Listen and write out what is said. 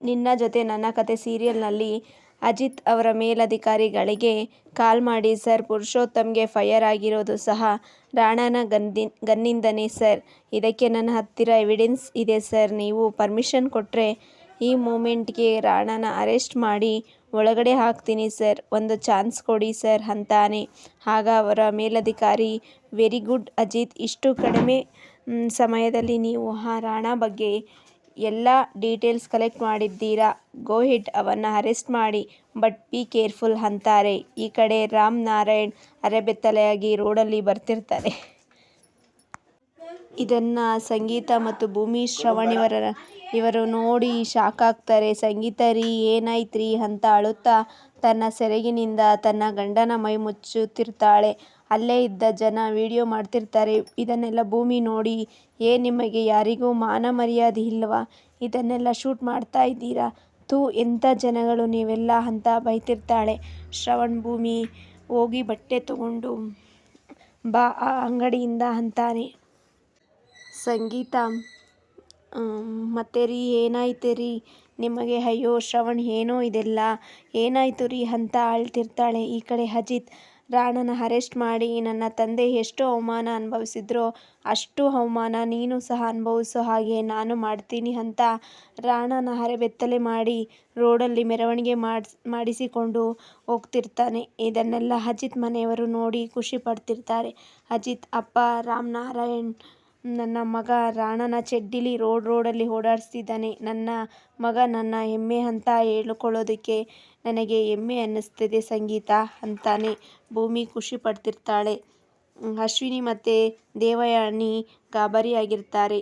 ನಿನ್ನ ಜೊತೆ ನನ್ನ ಕಥೆ ಸೀರಿಯಲ್ನಲ್ಲಿ ಅಜಿತ್ ಅವರ ಮೇಲಧಿಕಾರಿಗಳಿಗೆ ಕಾಲ್ ಮಾಡಿ, ಸರ್, ಪುರುಷೋತ್ತಮ್ಗೆ ಫೈರ್ ಆಗಿರೋದು ಸಹ ರಾಣಾನ ಗನ್ನಿಂದನೇ, ಸರ್. ಇದಕ್ಕೆ ನನ್ನ ಹತ್ತಿರ ಎವಿಡೆನ್ಸ್ ಇದೆ, ಸರ್. ನೀವು ಪರ್ಮಿಷನ್ ಕೊಟ್ಟರೆ ಈ ಮೂಮೆಂಟ್ಗೆ ರಾಣಾನ ಅರೆಸ್ಟ್ ಮಾಡಿ ಒಳಗಡೆ ಹಾಕ್ತೀನಿ, ಸರ್. ಒಂದು ಚಾನ್ಸ್ ಕೊಡಿ, ಸರ್, ಅಂತಾನೆ. ಆಗ ಅವರ ಮೇಲಧಿಕಾರಿ ವೆರಿ ಗುಡ್ ಅಜಿತ್ ಇಷ್ಟು ಕಡಿಮೆ ಸಮಯದಲ್ಲಿ ನೀವು ಆ ರಾಣಾ ಬಗ್ಗೆ ಎಲ್ಲಾ ಡೀಟೇಲ್ಸ್ ಕಲೆಕ್ಟ್ ಮಾಡಿದ್ದೀರಾ. ಗೋಹಿಟ್ ಅವನ್ನ ಅರೆಸ್ಟ್ ಮಾಡಿ ಬಟ್ ಬಿ ಕೇರ್ಫುಲ್ ಅಂತಾರೆ. ಈ ಕಡೆ ರಾಮ್ ನಾರಾಯಣ್ ಅರೆಬೆತ್ತಲೆಯಾಗಿ ರೋಡಲ್ಲಿ ಬರ್ತಿರ್ತಾರೆ. ಇದನ್ನ ಸಂಗೀತ ಮತ್ತು ಭೂಮಿ ಶ್ರವಣ್ ಇವರು ನೋಡಿ ಶಾಕ್ ಆಗ್ತಾರೆ ಸಂಗೀತ ರೀ, ಏನಾಯ್ತ್ರಿ ಅಂತ ಅಳುತ್ತಾ ತನ್ನ ಸೆರಗಿನಿಂದ ತನ್ನ ಗಂಡನ ಮೈ ಮುಚ್ಚುತ್ತಿರ್ತಾಳೆ. ಅಲ್ಲೇ ಇದ್ದ ಜನ ವಿಡಿಯೋ ಮಾಡ್ತಿರ್ತಾರೆ. ಇದನ್ನೆಲ್ಲ ಭೂಮಿ ನೋಡಿ, ಏ ನಿಮಗೆ ಯಾರಿಗೂ ಮಾನ ಮರ್ಯಾದೆ ಇಲ್ವಾ ಇದನ್ನೆಲ್ಲ ಶೂಟ್ ಮಾಡ್ತಾ ಇದ್ದೀರಾ ತೂ ಎಂಥ ಜನಗಳು ನೀವೆಲ್ಲ ಅಂತ ಬೈತಿರ್ತಾಳೆ. ಶ್ರವಣ್ ಭೂಮಿ ಹೋಗಿ ಬಟ್ಟೆ ತಗೊಂಡು ಬಾ, ಆ ಅಂಗಡಿಯಿಂದ ಅಂತಾನೆ. ಸಂಗೀತ ಮತ್ತೆ ರೀ, ಏನಾಯ್ತು ರೀ ನಿಮಗೆ ಅಯ್ಯೋ, ಶ್ರವಣ್, ಏನೋ ಇದೆಲ್ಲ ಏನಾಯ್ತು ರೀ ಅಂತ ಅಳ್ತಿರ್ತಾಳೆ. ಈ ಕಡೆ ಅಜಿತ್ ರಾಣಾನ ಅರೆಸ್ಟ್ ಮಾಡಿ ನನ್ನ ತಂದೆ ಎಷ್ಟು ಅವಮಾನ ಅನುಭವಿಸಿದ್ರೋ ಅಷ್ಟು ಅವಮಾನ ನೀನು ಸಹ ಅನುಭವಿಸೋ ಹಾಗೆ ನಾನು ಮಾಡ್ತೀನಿ ಅಂತ ರಾಣನ ಅರೆಬೆತ್ತಲೆ ಮಾಡಿ ರೋಡಲ್ಲಿ ಮೆರವಣಿಗೆ ಮಾಡಿಸಿಕೊಂಡು ಹೋಗ್ತಿರ್ತಾನೆ. ಇದನ್ನೆಲ್ಲ ಅಜಿತ್ ಮನೆಯವರು ನೋಡಿ ಖುಷಿ ಪಡ್ತಿರ್ತಾರೆ. ಅಜಿತ್, ಅಪ್ಪ ರಾಮ್ ನಾರಾಯಣ್ ನನ್ನ ಮಗ ರಾಣನ ಚೆಡ್ಡಿಲಿ ರೋಡ್ ರೋಡಲ್ಲಿ ಓಡಾಡಿಸ್ತಿದ್ದಾನೆ. ನನ್ನ ಮಗ ನನ್ನ ಹೆಮ್ಮೆ ಅಂತ ಹೇಳ್ಕೊಳ್ಳೋದಕ್ಕೆ ನನಗೆ ಹೆಮ್ಮೆ ಅನ್ನಿಸ್ತಿದೆ ಸಂಗೀತ ಅಂತಾನೆ ಭೂಮಿ ಖುಷಿ ಪಡ್ತಿರ್ತಾಳೆ. ಅಶ್ವಿನಿ ಮತ್ತು ದೇವಯಾನಿ ಗಾಬರಿಯಾಗಿರ್ತಾರೆ.